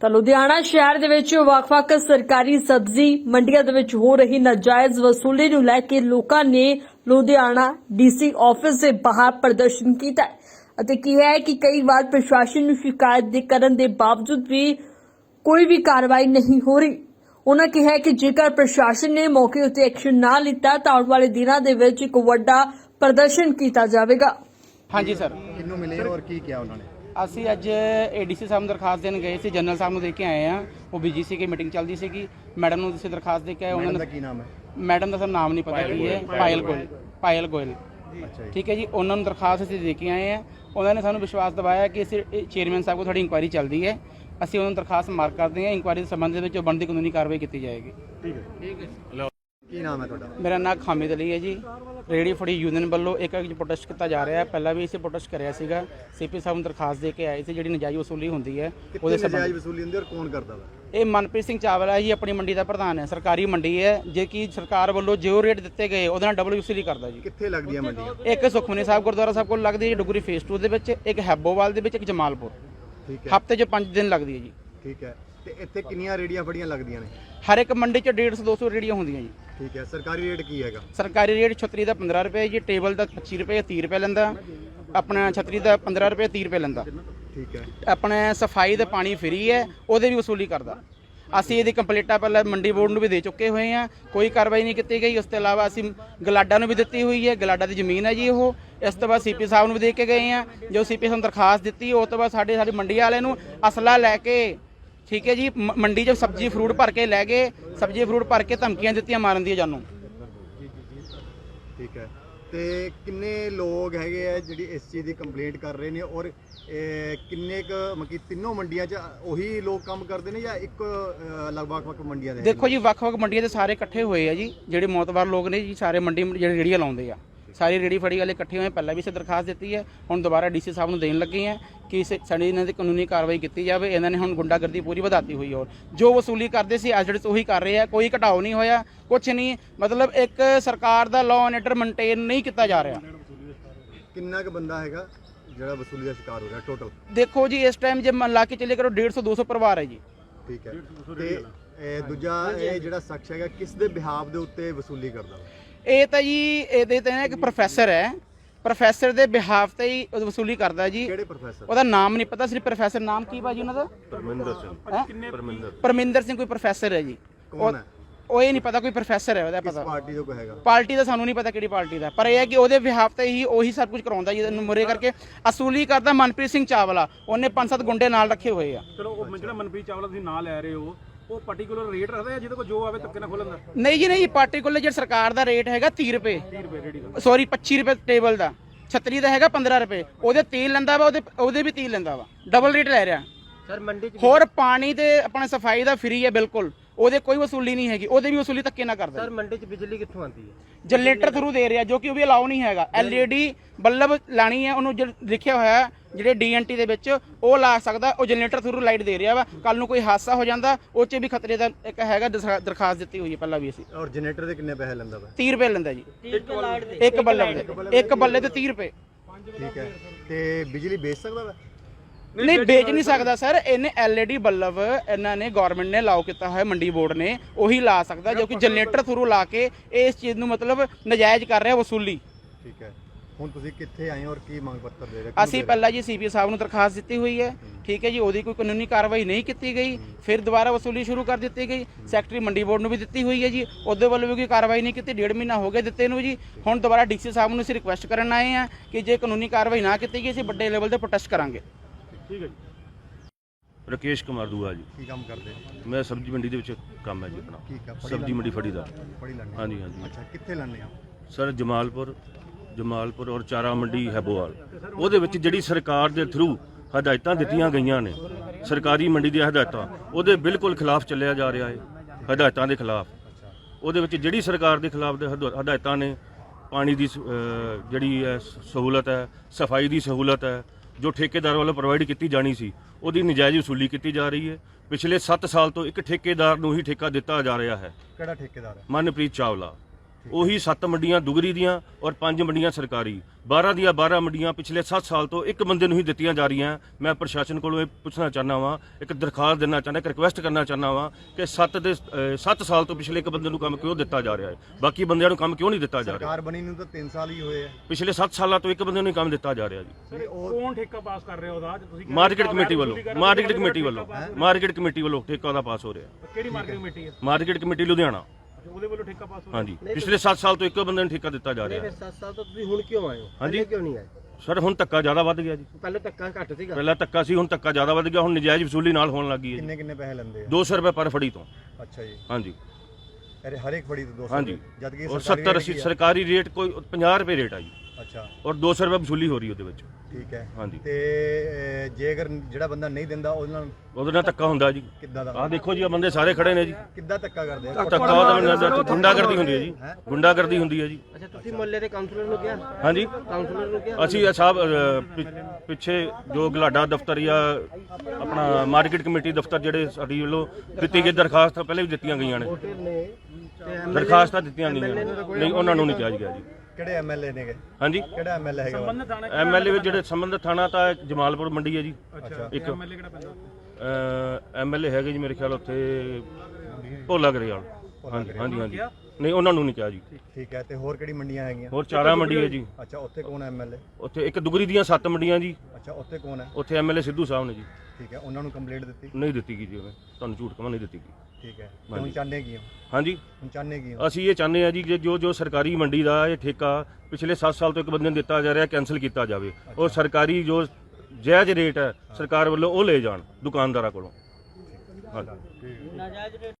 ਤਾਂ ਲੁਧਿਆਣਾ ਸ਼ਹਿਰ ਦੇ ਵਿੱਚ ਵੱਖ-ਵੱਖ ਸਰਕਾਰੀ ਸਬਜ਼ੀ ਮੰਡੀਆਂ ਦੇ ਵਿੱਚ ਹੋ ਰਹੀ ਨਾਜਾਇਜ਼ ਵਸੂਲੀ ਨੂੰ ਲੈ ਕੇ ਲੋਕਾਂ ਨੇ ਲੁਧਿਆਣਾ ਡੀਸੀ ਆਫਿਸ ਦੇ ਬਾਹਰ ਪ੍ਰਦਰਸ਼ਨ ਕੀਤਾ ਅਤੇ ਕਿਹਾ ਹੈ ਕਿ ਕਈ ਵਾਰ ਪ੍ਰਸ਼ਾਸਨ ਨੂੰ ਸ਼ਿਕਾਇਤ ਦੇ ਕਰਨ ਦੇ ਬਾਵਜੂਦ ਵੀ ਕੋਈ ਵੀ ਕਾਰਵਾਈ ਨਹੀਂ ਹੋ ਰਹੀ। ਉਹਨਾਂ ਕਿਹਾ ਹੈ ਕਿ ਜੇਕਰ ਪ੍ਰਸ਼ਾਸਨ ਨੇ ਮੌਕੇ ਉੱਤੇ ਐਕਸ਼ਨ ਨਾ ਲਿੱਤਾ ਤਾਂ ਆਉਣ ਵਾਲੇ ਦਿਨਾਂ ਦੇ ਵਿੱਚ ਇੱਕ ਵੱਡਾ ਪ੍ਰਦਰਸ਼ਨ ਕੀਤਾ ਜਾਵੇਗਾ। ਹਾਂਜੀ ਸਰ। ਕਿੰਨੂੰ ਮਿਲੇ ਔਰ ਕੀ ਕਿਹਾ ਉਹਨਾਂ ਨੇ? ਅਸੀਂ ਅੱਜ ਏਡੀਸੀ ਸਾਹਿਬ ਨੂੰ ਦਰਖਾਸਤ ਦੇਣ ਗਏ ਸੀ ਜਨਰਲ ਸਾਹਿਬ ਨੂੰ ਦੇ ਕੇ ਆਏ ਆ ਉਹ ਬੀਜੀਸੀ ਦੀ ਮੀਟਿੰਗ ਚੱਲਦੀ ਸੀਗੀ। ਮੈਡਮ ਨੂੰ ਅਸੀਂ ਦਰਖਾਸਤ ਦੇ ਕੇ ਆਏ ਉਹਨਾਂ ਦਾ ਕੀ ਨਾਮ ਹੈ? ਮੈਡਮ ਦਾ ਸਰ ਨਾਮ ਨਹੀਂ ਪਤਾ ਕੀ ਹੈ। ਪਾਇਲ ਗੋਇਲ। ਪਾਇਲ ਗੋਇਲ। ਅੱਛਾ ਜੀ। ਠੀਕ ਹੈ ਜੀ ਉਹਨਾਂ ਨੂੰ ਦਰਖਾਸਤ ਅਸੀਂ ਦੇ ਕੇ ਆਏ ਆ ਉਹਨਾਂ ਨੇ ਸਾਨੂੰ ਵਿਸ਼ਵਾਸ ਦਿਵਾਇਆ ਕਿ ਅਸੀਂ ਚੇਅਰਮੈਨ ਸਾਹਿਬ ਕੋਲ ਤੁਹਾਡੀ ਇਨਕੁਆਇਰੀ ਚੱਲਦੀ ਹੈ। ਅਸੀਂ ਉਹਨਾਂ ਨੂੰ ਦਰਖਾਸਤ ਮਾਰਕ ਕਰਦੇ ਹਾਂ। ਇਨਕੁਆਇਰੀ ਦੇ ਸੰਬੰਧ ਦੇ ਵਿੱਚ ਬਣਦੀ ਕਾਨੂੰਨੀ ਕਾਰਵਾਈ ਕੀਤੀ ਜਾਏਗੀ। ਕੀ ਨਾਮ ਹੈ ਤੁਹਾਡਾ? ਮੇਰਾ ਨਾਮ ਖਾਮਿਦ ਅਲੀ ਹੈ ਜੀ। ਰੇੜੀ ਫੜੀ ਯੂਨੀਅਨ ਵੱਲੋਂ ਇੱਕ ਇੱਕ ਪ੍ਰੋਟੈਸਟ ਕੀਤਾ ਜਾ ਰਿਹਾ ਹੈ। ਪਹਿਲਾਂ ਵੀ ਇਸੇ ਪ੍ਰੋਟੈਸਟ ਕਰਿਆ ਸੀਗਾ। ਸੀਪੀ ਸਾਹਿਬ ਨੂੰ ਦਰਖਾਸਤ ਦੇ ਕੇ ਆਏ ਸੀ ਜਿਹੜੀ ਨਜਾਇਜ਼ ਵਸੂਲੀ ਹੁੰਦੀ ਹੈ ਉਹਦੇ ਨਜਾਇਜ਼ ਸੰਬੰਧ ਵਸੂਲੀ ਹੁੰਦੀ ਔਰ ਕੌਣ ਕਰਦਾ ਵਾ? ਇਹ ਮਨਪ੍ਰੀਤ ਸਿੰਘ ਚਾਵਲਾ ਹੈ ਜੀ ਆਪਣੀ ਮੰਡੀ ਦਾ ਪ੍ਰਧਾਨ ਹੈ ਸਰਕਾਰੀ ਮੰਡੀ ਹੈ। ਜੇ ਕਿ ਸਰਕਾਰ ਵੱਲੋਂ ਜੋ ਰੇਟ ਦਿੱਤੇ ਗਏ ਉਹਦੇ ਨਾਲ ਡਬਲ ਵਸੂਲੀ ਕਰਦਾ ਜੀ। ਕਿੱਥੇ ਲੱਗਦੀਆਂ ਮੰਡੀਆਂ? ਇੱਕ ਸੁਖਮਨੀ ਸਾਹਿਬ ਗੁਰਦੁਆਰਾ ਸਾਹਿਬ ਕੋਲ ਲੱਗਦੀ ਹੈ ਡੁਗਰੀ ਫੇਸ 2 ਦੇ ਵਿੱਚ। ਇੱਕ ਹੈਬੋਵਾਲ ਦੇ ਵਿੱਚ ਇੱਕ ਜਮਾਲਪੁਰ। ਠੀਕ ਹੈ। ਹਫ਼ਤੇ 'ਚ 5 ਦਿਨ ਲੱਗਦੀ ਹੈ ਜੀ। ਠੀਕ ਹੈ। ਤੇ ਇੱਥੇ ਕਿੰਨੀਆਂ ਰੇੜੀਆਂ ਫੜੀਆਂ ਲੱਗਦੀਆਂ ਨੇ? ਹਰ ਇੱਕ ਮੰਡੀ 'ਚ 150 200 ਰੇੜੀਆਂ ਹੁੰਦੀਆਂ ਜੀ। ਠੀਕ ਹੈ ਸਰਕਾਰੀ ਰੇਟ ਕੀ ਹੈਗਾ? ਸਰਕਾਰੀ ਰੇਟ ਛਤਰੀ ਦਾ 15 ਰੁਪਏ ਜੀ ਟੇਬਲ ਦਾ 25 ਰੁਪਏ 30 ਰੁਪਏ ਲੈਂਦਾ। ਆਪਣਾ ਛਤਰੀ ਦਾ 15 ਰੁਪਏ 30 ਰੁਪਏ ਲੈਂਦਾ। ਠੀਕ ਹੈ। ਆਪਣੇ ਸਫ਼ਾਈ ਦਾ ਪਾਣੀ ਫ੍ਰੀ ਹੈ ਉਹਦੇ ਵੀ ਵਸੂਲੀ ਕਰਦਾ। ਅਸੀਂ ਇਹਦੀ ਕੰਪਲੀਟਾਂ ਪਹਿਲਾਂ ਮੰਡੀ ਬੋਰਡ ਨੂੰ ਵੀ ਦੇ ਚੁੱਕੇ ਹੋਏ ਆ ਕੋਈ ਕਾਰਵਾਈ ਨਹੀਂ ਕੀਤੀ ਗਈ ਉਸ ਤੋਂ ਇਲਾਵਾ ਅਸੀਂ ਗਲਾਡਾ ਨੂੰ ਵੀ ਦਿੱਤੀ ਹੋਈ ਹੈ। ਗਲਾਡਾ ਦੀ ਜ਼ਮੀਨ ਹੈ ਜੀ ਉਹ। ਇਸ ਤੋਂ ਬਾਅਦ ਸੀਪੀ ਸਾਹਿਬ ਨੂੰ ਵੀ ਦੇ ਕੇ ਗਏ ਆ ਜੋ ਸੀਪੀ ਸਾਨੂੰ ਦਰਖਾਸਤ ਦਿੱਤੀ ਉਸ ਤੋਂ ਬਾਅਦ ਸਾਡੇ ਸਾਡੀ ਮੰਡੀ ਵਾਲੇ ਨੂੰ ਅਸਲਾ ਲੈ ਕੇ ਠੀਕ ਹੈ ਜੀ ਮੰਡੀ 'ਚ ਸਬਜ਼ੀ ਫਰੂਟ ਭਰ ਕੇ ਲੈ ਗਏ ਸਬਜ਼ੀ ਫਰੂਟ ਭਰ ਕੇ ਧਮਕੀਆਂ ਦਿੱਤੀਆਂ ਮਾਰਨ ਦੀਆਂ ਜਾਨੂੰ ਠੀਕ ਹੈ। ਤੇ ਕਿੰਨੇ ਲੋਕ ਹੈਗੇ ਆ ਜਿਹੜੀ ਇਸ ਚੀਜ਼ ਦੀ ਕੰਪਲੇਂਟ ਕਰ ਰਹੇ ਨੇ ਔਰ ਕਿੰਨੇ ਕ ਮਕੀ ਤਿੰਨੋਂ ਮੰਡੀਆਂ 'ਚ ਉਹੀ ਲੋਕ ਕੰਮ ਕਰਦੇ ਨੇ ਜਾਂ ਇੱਕ ਲਗਭਗ ਵੱਖ ਮੰਡੀਆਂ ਦੇ ਦੇਖੋ ਜੀ ਵੱਖ-ਵੱਖ ਮੰਡੀਆਂ ਦੇ ਸਾਰੇ ਇਕੱਠੇ ਹੋਏ ਆ ਜੀ ਜਿਹੜੇ ਮੋਤਬਾਰ ਲੋਕ ਨੇ ਜੀ ਸਾਰੇ ਮੰਡੀ ਜਿਹੜੇ ਰੇੜੀਆਂ ਲਾਉਂਦੇ ਆ। ਸਾਰੀ ਰੇੜੀ ਫੜੀ ਵਾਲੇ ਇਕੱਠੇ ਹੋਏ ਪਹਿਲਾਂ ਵੀ ਇਸੇ ਦਰਖਾਸਤ ਦਿੱਤੀ ਹੈ। ਹੁਣ ਦੁਬਾਰਾ ਡੀਸੀ ਸਾਹਿਬ ਨੂੰ ਦੇਣ ਲੱਗੇ ਆ ਕਿ ਇਸ ਸਾਡੀ ਇਹਨਾਂ ਦੀ ਕਾਨੂੰਨੀ ਕਾਰਵਾਈ ਕੀਤੀ ਜਾਵੇ। ਇਹਨਾਂ ਨੇ ਹੁਣ ਗੁੰਡਾਗਰਦੀ ਪੂਰੀ ਵਧਾਤੀ ਹੋਈ ਔਰ ਜੋ ਵਸੂਲੀ ਕਰਦੇ ਸੀ ਅੱਜ ਜਿਹੜੇ ਉਹੀ ਕਰ ਰਹੇ ਆ ਕੋਈ ਘਟਾਓ ਨਹੀਂ ਹੋਇਆ ਕੁਝ ਨਹੀਂ। ਮਤਲਬ ਇੱਕ ਸਰਕਾਰ ਦਾ ਲਾਅ ਐਂਡ ਆਰਡਰ ਮੇਨਟੇਨ ਨਹੀਂ ਕੀਤਾ ਜਾ ਰਿਹਾ। ਕਿੰਨਾ ਕ ਬੰਦਾ ਹੈਗਾ ਜਿਹੜਾ ਵਸੂਲੀ ਦਾ ਸ਼ਿਕਾਰ ਹੋ ਰਿਹਾ ਟੋਟਲ ਦੇਖੋ ਜੀ ਇਸ ਟਾਈਮ ਜੇ ਮੰਨ ਲਾ ਕੇ ਚੱਲੇ ਕਰੋ 150 200 ਪਰਿਵਾਰ ਹੈ ਜੀ। ਠੀਕ ਹੈ। ਤੇ ਇਹ ਦੂਜਾ ਇਹ ਜਿਹੜਾ ਸ਼ਖਸ ਹੈਗਾ ਕਿਸ ਦੇ ਬਿਹਾਵ ਦੇ ਉੱਤੇ ਵਸੂਲੀ ਕਰਦਾ? ਇਹ ਤਾਂ ਜੀ ਇਹਦੇ ਤੇ ਨਾ ਇੱਕ ਪ੍ਰੋਫੈਸਰ ਹੈ। ਪ੍ਰੋਫੈਸਰ ਦੇ ਬਿਹਾਫ ਤੇ ਹੀ ਉਹ ਵਸੂਲੀ ਕਰਦਾ ਜੀ। ਕਿਹੜੇ ਪ੍ਰੋਫੈਸਰ ਉਹਦਾ ਨਾਮ ਨਹੀਂ ਪਤਾ ਸਿਰਫ ਪ੍ਰੋਫੈਸਰ ਨਾਮ ਕੀ ਭਾਜੀ ਉਹਨਾਂ ਦਾ? ਪਰਮਿੰਦਰ ਸਿੰਘ? ਪਰਮਿੰਦਰ। ਪਰਮਿੰਦਰ ਸਿੰਘ ਕੋਈ ਪ੍ਰੋਫੈਸਰ ਹੈ ਜੀ। ਕੌਣ ਹੈ? ਉਹ ਇਹ ਨਹੀਂ ਪਤਾ ਕੋਈ ਪ੍ਰੋਫੈਸਰ ਹੈ ਉਹਦਾ ਕਿਸ ਪਤਾ। ਪਾਰਟੀ ਦਾ ਕੋਈ ਹੈਗਾ? ਪਾਰਟੀ ਦਾ ਸਾਨੂੰ ਨਹੀਂ ਪਤਾ ਕਿਹੜੀ ਪਾਰਟੀ ਦਾ। ਪਰ ਇਹ ਹੈ ਕਿ ਉਹਦੇ ਬਿਹਾਫ ਤੇ ਹੀ ਉਹੀ ਸਭ ਕੁਝ ਕਰਾਉਂਦਾ ਜੀ ਇਹਨੂੰ ਮੁਰੇ ਕਰਕੇ ਅਸੂਲੀ ਕਰਦਾ ਮਨਪ੍ਰੀਤ ਸਿੰਘ ਚਾਵਲਾ। ਉਹਨੇ ਪੰਜ ਸੱਤ ਗੁੰਡੇ ਨਾਲ ਰੱਖੇ ਹੋਏ ਆ। ਚਲੋ ਉਹ ਜਿਹੜਾ ਮਨਪ੍ਰੀਤ ਚਾਵਲਾ ਤੁਸੀਂ ਨਾਂ ਲੈ ਰਹੇ ਹੋ ਉਹ ਪਾਰਟਿਕੂਲਰ ਰੇਟ ਰੱਖਦਾ ਹੈ ਜਿਹਦੇ ਕੋਲ ਜੋ ਆਵੇ ਧੱਕੇ ਨਾਲ ਖੋਲਣ ਦਾ? ਨਹੀਂ ਜੀ ਨਹੀਂ ਪਾਰਟੀਕੂਲਰ ਜਿਹੜਾ ਸਰਕਾਰ ਦਾ ਰੇਟ ਹੈਗਾ 30 ਰੁਪਏ। 30 ਰੁਪਏ ਰੇਡੀ ਦਾ ਸੌਰੀ 25 ਰੁਪਏ ਟੇਬਲ ਦਾ। ਛਤਰੀ ਦਾ ਹੈਗਾ 15 ਰੁਪਏ। ਉਹਦੇ ਤੇਲ ਲੈਂਦਾ ਵਾ ਉਹਦੇ ਉਹਦੇ ਵੀ ਤੇਲ ਲੈਂਦਾ ਵਾ। ਡਬਲ ਰੇਟ ਲੈ ਰਿਹਾ। ਸਰ ਮੰਡੀ ਚ ਹੋਰ ਪਾਣੀ ਤੇ ਆਪਣਾ ਸਫ਼ਾਈ ਦਾ ਫ੍ਰੀ ਹੈ ਬਿਲਕੁਲ। ਉਹਦੇ ਕੋਈ ਵਸੂਲੀ ਨਹੀਂ ਹੈਗੀ। ਉਹਦੇ ਵੀ ਵਸੂਲੀ ਧੱਕੇ ਨਾ ਕਰਦਾ। ਸਰ ਮੰਡੀ ਚ ਬਿਜਲੀ ਕਿੱਥੋਂ ਆਉਂਦੀ ਹੈ? ਜਨਰੇਟਰ ਥਰੂ ਦੇ ਰਿਹਾ ਜੋ ਕਿ ਉਹ ਵੀ ਅਲਾਉ ਨਹੀਂ ਹੈਗਾ। ਐਲਈਡੀ ਬੱਲਬ ਲਾਣੀ ਹੈ ਉਹਨੂੰ ਲਿਖਿਆ ਹੋਇਆ ਹੈ, ਜਿਹੜੇ ਡੀਐਨਟੀ ਦੇ ਵਿੱਚ ਉਹ ਲਾ ਸਕਦਾ ਉਹ ਜਨਰੇਟਰ ਥਰੂ ਲਾਈਟ ਦੇ ਰਿਹਾ ਵਾ। ਕੱਲ ਨੂੰ ਕੋਈ ਹਾਦਸਾ ਹੋ ਜਾਂਦਾ ਉਹ 'ਚ ਵੀ ਖਤਰੇ ਦਾ ਇੱਕ ਹੈਗਾ ਦਰਖਾ- ਦਰਖਾਸਤ ਦਿੱਤੀ ਹੋਈ ਹੈ ਪਹਿਲਾਂ ਵੀ ਅਸੀਂ। ਔਰ ਜਨਰੇਟਰ ਦੇ ਕਿੰਨੇ ਪੈਸੇ ਲੈਂਦਾ ਵਾ? 30 ਰੁਪਏ ਲੈਂਦਾ ਜੀ। ਇੱਕ ਬੱਲਬ ਦੇ। ਇੱਕ ਬੱਲੇ ਤੇ 30 ਰੁਪਏ। ਠੀਕ ਹੈ। ਤੇ ਬਿਜਲੀ ਵੇਚ ਸਕਦਾ ਵਾ? ਨਹੀਂ ਵੇਚ ਨਹੀਂ ਸਕਦਾ ਸਰ। ਇਹਨੇ ਐਲਈਡੀ ਬੱਲਬ ਇਹਨਾਂ ਨੇ ਗਵਰਨਮੈਂਟ ਨੇ ਲਾਓ ਕੀਤਾ ਹੋਇਆ ਮੰਡੀ ਬੋਰਡ ਨੇ। ਉਹੀ ਲਾ ਸਕਦਾ ਜੋ ਕਿ ਜਨਰੇਟਰ ਥਰੂ ਲਾ ਕੇ ਇਸ ਚੀਜ਼ ਨੂੰ ਮਤਲਬ ਨਜਾਇਜ਼ ਕਰ ਰਿਹਾ ਵਸੂਲੀ। ਠੀਕ ਹੈ। ਹੁਣ ਤੁਸੀਂ ਕਿੱਥੇ ਆਏ ਹੋ ਔਰ ਕੀ ਮੰਗ ਪੱਤਰ ਦੇ ਰਹੇ ਅਸੀਂ ਪਹਿਲਾਂ ਜੀ ਸੀਪੀ ਸਾਹਿਬ ਨੂੰ ਦਰਖਾਸਤ ਦਿੱਤੀ ਹੋਈ ਹੈ। ਠੀਕ ਹੈ ਜੀ ਉਹਦੀ ਕੋਈ ਕਾਨੂੰਨੀ ਕਾਰਵਾਈ ਨਹੀਂ ਕੀਤੀ ਗਈ। ਫਿਰ ਦੁਬਾਰਾ ਵਸੂਲੀ ਸ਼ੁਰੂ ਕਰ ਦਿੱਤੀ ਗਈ। ਸੈਕਟਰੀ ਮੰਡੀ ਬੋਰਡ ਨੂੰ ਵੀ ਦਿੱਤੀ ਹੋਈ ਹੈ ਜੀ। ਉਹਦੇ ਵੱਲੋਂ ਵੀ ਕੋਈ ਕਾਰਵਾਈ ਨਹੀਂ ਕੀਤੀ। ਡੇਢ ਮਹੀਨਾ ਹੋ ਗਿਆ ਦਿੱਤੇ ਨੂੰ ਜੀ। ਹੁਣ ਦੁਬਾਰਾ ਡੀਸੀ ਸਾਹਿਬ ਨੂੰ ਅਸੀਂ ਰਿਕੁਐਸਟ ਕਰਨ ਆਏ ਆ ਕਿ ਜੇ ਕਾਨੂੰਨੀ ਕਾਰਵਾਈ ਨਾ ਕੀਤੀ ਗਈ ਅਸੀਂ ਵੱਡੇ ਲੈਵਲ ਤੇ ਪ੍ਰੋਟੈਸਟ ਕਰਾਂਗੇ। ਠੀਕ ਹੈ ਜੀ। ਰਕੇਸ਼ ਕੁਮਾਰ ਦੂਆ ਜੀ। ਕੀ ਕੰਮ ਕਰਦੇ ਮੈਂ ਸਬਜ਼ੀ ਮੰਡੀ ਦੇ ਵਿੱਚ ਕੰਮ ਹੈ ਜੀ ਆਪਣਾ। ਸਬਜ਼ੀ ਮੰਡੀ ਫੜੀ ਦਾ। ਫੜੀ ਲੈਣੇ ਹਾਂਜੀ ਹਾਂਜੀ। ਅੱਛਾ ਕਿੱਥੇ ਲੈਣੇ ਆ ਸਰ ਜਮਾਲਪੁਰ। ਜਮਾਲਪੁਰ ਔਰ ਚਾਰਾ ਮੰਡੀ ਹੈਬੋਵਾਲ ਉਹਦੇ ਵਿੱਚ ਜਿਹੜੀ ਸਰਕਾਰ ਦੇ ਥਰੂ ਹਦਾਇਤਾਂ ਦਿੱਤੀਆਂ ਗਈਆਂ ਨੇ ਸਰਕਾਰੀ ਮੰਡੀ ਦੀਆਂ ਹਦਾਇਤਾਂ ਉਹਦੇ ਬਿਲਕੁਲ ਖਿਲਾਫ ਚੱਲਿਆ ਜਾ ਰਿਹਾ ਹੈ ਹਦਾਇਤਾਂ ਦੇ ਖਿਲਾਫ। ਉਹਦੇ ਵਿੱਚ ਜਿਹੜੀ ਸਰਕਾਰ ਦੇ ਖਿਲਾਫ ਦੇ ਹਦ- ਹਦਾਇਤਾਂ ਨੇ ਪਾਣੀ ਦੀ ਜਿਹੜੀ ਹੈ ਸਹੂਲਤ ਹੈ ਸਫ਼ਾਈ ਦੀ ਸਹੂਲਤ ਹੈ ਜੋ ਠੇਕੇਦਾਰ ਵੱਲੋਂ ਪ੍ਰੋਵਾਈਡ ਕੀਤੀ ਜਾਣੀ ਸੀ ਉਹਦੀ ਨਜਾਇਜ਼ ਵਸੂਲੀ ਕੀਤੀ ਜਾ ਰਹੀ ਹੈ। ਪਿਛਲੇ 7 ਸਾਲ ਤੋਂ ਇੱਕ ਠੇਕੇਦਾਰ ਨੂੰ ਹੀ ਠੇਕਾ ਦਿੱਤਾ ਜਾ ਰਿਹਾ ਹੈ। ਕਿਹੜਾ ਠੇਕੇਦਾਰ ਹੈ? ਮਨਪ੍ਰੀਤ ਚਾਵਲਾ। ਉਹੀ 7 ਮੰਡੀਆਂ ਦੁਗਰੀ ਦੀਆਂ ਔਰ 5 ਮੰਡੀਆਂ ਸਰਕਾਰੀ। 12 ਦੀਆਂ 12 ਮੰਡੀਆਂ ਪਿਛਲੇ 7 ਸਾਲ ਤੋਂ ਇੱਕ ਬੰਦੇ ਨੂੰ ਹੀ ਦਿੱਤੀਆਂ ਜਾ ਰਹੀਆਂ। ਮੈਂ ਪ੍ਰਸ਼ਾਸਨ ਕੋਲੋਂ ਇਹ ਪੁੱਛਣਾ ਚਾਹੁੰਦਾ ਵਾਂ ਇੱਕ ਦਰਖਾਸਤ ਦੇਣਾ ਚਾਹੁੰਦਾ ਇੱਕ ਰਿਕੁਐਸਟ ਕਰਨਾ ਚਾਹੁੰਦਾ ਵਾਂ ਕਿ 7 ਦੇ 7 ਸਾਲ ਤੋਂ ਪਿਛਲੇ ਇੱਕ ਬੰਦੇ ਨੂੰ ਕੰਮ ਕਿਉਂ ਦਿੱਤਾ ਜਾ ਰਿਹਾ ਹੈ? ਬਾਕੀ ਬੰਦਿਆਂ ਨੂੰ ਕੰਮ ਕਿਉਂ ਨਹੀਂ ਦਿੱਤਾ ਜਾ ਰਿਹਾ? ਸਰਕਾਰ ਬਣੀ ਨੂੰ ਤਾਂ 3 ਸਾਲ ਹੀ ਹੋਏ ਆ। ਪਿਛਲੇ 7 ਸਾਲਾਂ ਤੋਂ ਇੱਕ ਬੰਦੇ ਨੂੰ ਹੀ ਕੰਮ ਦਿੱਤਾ ਜਾ ਰਿਹਾ ਜੀ। ਸਰ ਕੌਣ ਠੇਕਾ ਪਾਸ ਕਰ ਰਿਹਾ ਉਹਦਾ? ਤੁਸੀਂ ਮਾਰਕੀਟ ਹੋ ਕਮੇਟੀ ਵੱਲੋਂ ਮਾਰਕੀਟ ਉਹਦਾ ਕਮੇਟੀ ਵੱਲੋਂ ਮਾਰਕੀਟ ਕਮੇਟੀ ਵੱਲੋਂ ਠੇਕਾ ਦਾ ਪਾਸ ਹੋ ਰਿਹਾ। ਕਿਹੜੀ ਮਾਰਕੀਟ ਕਮੇਟੀ ਹੈ? Market committee Ludhiana. ਉਹਦੇ ਵੱਲੋਂ ਠੇਕਾ ਪਾਸ ਹੋ ਰਿਹਾ। ਹਾਂਜੀ। ਪਿਛਲੇ 7 ਸਾਲ ਤੋਂ ਇੱਕੋ ਬੰਦੇ ਨੂੰ ਠੇਕਾ ਦਿੱਤਾ ਜਾ ਰਿਹਾ। ਨਹੀਂ ਹੈ 7 ਸਾਲ ਤੋਂ ਤੁਸੀਂ ਹੁਣ ਕਿਉਂ ਆਏ ਹੋ? ਹਾਂਜੀ। ਕਿਉਂ ਨਹੀਂ ਆਏ? ਸਰ ਹੁਣ ਧੱਕਾ ਜ਼ਿਆਦਾ ਵੱਧ ਗਿਆ ਜੀ। ਪਹਿਲੇ ਧੱਕਾ ਘੱਟ ਸੀਗਾ। ਪਹਿਲਾਂ ਧੱਕਾ ਸੀ ਹੁਣ ਧੱਕਾ ਜ਼ਿਆਦਾ ਵੱਧ ਗਿਆ ਹੁਣ ਨਜਾਇਜ਼ ਵਸੂਲੀ ਨਾਲ ਹੋਣ ਲੱਗੀ ਹੈ ਕਿੰਨੇ ਕਿੰਨੇ ਪੈਸੇ ਲੈਂਦੇ ਆ? 200 ਰੁਪਏ ਪਰ ਫੜੀ ਤੋਂ। ਅੱਛਾ ਜੀ। ਹਾਂਜੀ। ਅਰੇ ਹਰ ਇੱਕ ਫੜੀ ਤੋਂ 200 ਹਾਂਜੀ। ਜਦ ਕਿ ਔਰ ਸਰਕਾਰੀ 70 ਰੇਟ ਅੱਸੀ ਕੀ ਆ? ਸਰਕਾਰੀ ਰੇਟ ਕੋਈ 50 ਰੁਪਏ ਰੇਟ ਆ ਜੀ। ਅੱਛਾ। ਔਰ 200 ਰੁਪਏ ਵਸੂਲੀ ਹੋ ਰਹੀ ਉਹਦੇ ਵਿੱਚ। ਠੀਕ ਹੈ। ਹਾਂਜੀ। ਤੇ ਅਹ, ਜੇ ਅਗਰ ਜਿਹੜਾ ਬੰਦਾ ਨਹੀਂ ਦਿੰਦਾ ਉਹਦੇ ਨਾਲ ਉਹਦੇ ਨਾਲ ਧੱਕਾ ਹੁੰਦਾ ਜੀ। ਕਿੱਦਾਂ ਦਾ? ਆਹ ਦੇਖੋ ਜੀ ਆ ਬੰਦੇ ਸਾਰੇ ਖੜੇ ਨੇ ਜੀ। ਕਿੱਦਾਂ ਧੱਕਾ ਕਰਦੇ ਆ? ਧੱਕਾ ਉਹਦਾ ਗੁੰਡਾਗਰਦੀ ਹੁੰਦੀ ਹੈ ਜੀ। ਗੁੰਡਾਗਰਦੀ ਹੁੰਦੀ ਹੈ ਜੀ। ਅੱਛਾ ਤੁਸੀਂ ਮੁਹੱਲੇ ਦੇ ਕਾਉਂਸਲਰ ਨੂੰ ਕਿਹਾ? ਹਾਂਜੀ। ਕਾਉਂਸਲਰ ਨੂੰ ਕਿਹਾ? ਅਸੀਂ ਇਹ ਸਾਹਿਬ ਅ, ਪਿ- ਪਿੱਛੇ ਜੋ ਗਲਾਡਾ ਦਫ਼ਤਰ ਜਾਂ ਆਪਣਾ ਮਾਰਕੀਟ ਕਮੇਟੀ ਦਫ਼ਤਰ ਜਿਹੜੇ ਸਾਡੀ ਵੱਲੋਂ ਦਿੱਤੀ ਗਈ ਦਰਖਾਸਤਾਂ ਪਹਿਲੇ ਵੀ ਦਿੱਤੀਆਂ ਗਈਆਂ ਨੇ। ਦਰਖਾਸਤਾਂ ਦਿੱਤੀਆਂ ਗਈਆਂ ਨੇ। ਨਹੀਂ ਉਹਨਾਂ ਨੂੰ ਨਹੀਂ ਕਿਹਾ ਜੀ ਗਿਆ ਜੀ। ਕਿਹੜੇ ਐਮਐਲਏ ਨੇਗੇ? ਹਾਂਜੀ। ਕਿਹੜਾ ਐਮਐਲਏ ਹੈਗਾ ਵਾ? ਸੰਬੰਧਿਤ ਥਾਣੇ ਐਮਐਲਏ ਵਿੱਚ ਜਿਹੜੇ ਸੰਬੰਧਿਤ ਥਾਣਾ ਤਾਂ ਜਮਾਲਪੁਰ ਮੰਡੀ ਹੈ ਜੀ। ਅੱਛਾ। ਇੱਕ ਐਮਐਲਏ ਕਿਹੜਾ ਪੈਂਦਾ ਐਮਐਲਏ ਹੈਗੇ ਜੀ ਮੇਰੇ ਖਿਆਲ ਉੱਥੇ ਭੋਲਾ ਗਰੇਵਾਲ ਹਾਂਜੀ ਹਾਂਜੀ ਹਾਂਜੀ। ਨਹੀਂ ਉਹਨਾਂ ਨੂੰ ਨਹੀਂ ਕਿਹਾ ਜੀ। ਠੀਕ ਹੈ ਤੇ ਹੋਰ ਕਿਹੜੀ ਮੰਡੀਆਂ ਹੈਗੀਆਂ? ਹੋਰ ਚਾਰਾ ਮੰਡੀ ਹੈ ਜੀ। ਅੱਛਾ ਉੱਥੇ ਕੌਣ ਹੈ ਐਮਐਲਏ ਉੱਥੇ ਇੱਕ ਦੁਗਰੀ ਦੀਆਂ ਸੱਤ ਮੰਡੀਆਂ ਜੀ। ਅੱਛਾ ਉੱਥੇ ਕੌਣ ਹੈ? ਉੱਥੇ ਐਮਐਲਏ ਸਿੱਧੂ ਸਾਹਿਬ ਨੇ ਜੀ। ਠੀਕ ਹੈ ਉਹਨਾਂ ਨੂੰ ਕੰਪਲੇਂਟ ਦਿੱਤੀ? ਨਹੀਂ ਦਿੱਤੀ ਗਈ ਜੀ ਉਹਨੇ। ਤੁਹਾਨੂੰ ਝੂਠ ਕਹਾਂ ਨਹੀਂ ਦਿੱਤੀ ਗਈ। ਠੀਕ ਹੈ ਹੁਣ ਚਾਹੁੰਦੇ ਕੀ ਹੋ? ਹਾਂਜੀ। ਹੁਣ ਚਾਹੁੰਦੇ ਕੀ ਹੋ? ਅਸੀਂ ਇਹ ਚਾਹੁੰਦੇ ਹਾਂ ਜੀ ਕਿ ਜੋ ਜੋ ਸਰਕਾਰੀ ਮੰਡੀ ਦਾ ਇਹ ਠੇਕਾ ਪਿਛਲੇ 7 ਸਾਲ ਤੋਂ ਇੱਕ ਬੰਦੇ ਨੂੰ ਦਿੱਤਾ ਜਾ ਰਿਹਾ ਕੈਨਸਲ ਕੀਤਾ ਜਾਵੇ। ਉਹ ਸਰਕਾਰੀ ਜੋ ਜਾਇਜ਼ ਰੇਟ ਹੈ ਸਰਕਾਰ ਵੱਲੋਂ ਉਹ ਲੈ ਜਾਣ ਦੁਕਾਨਦਾਰਾਂ ਕੋਲੋਂ। ਹਾਂਜੀ।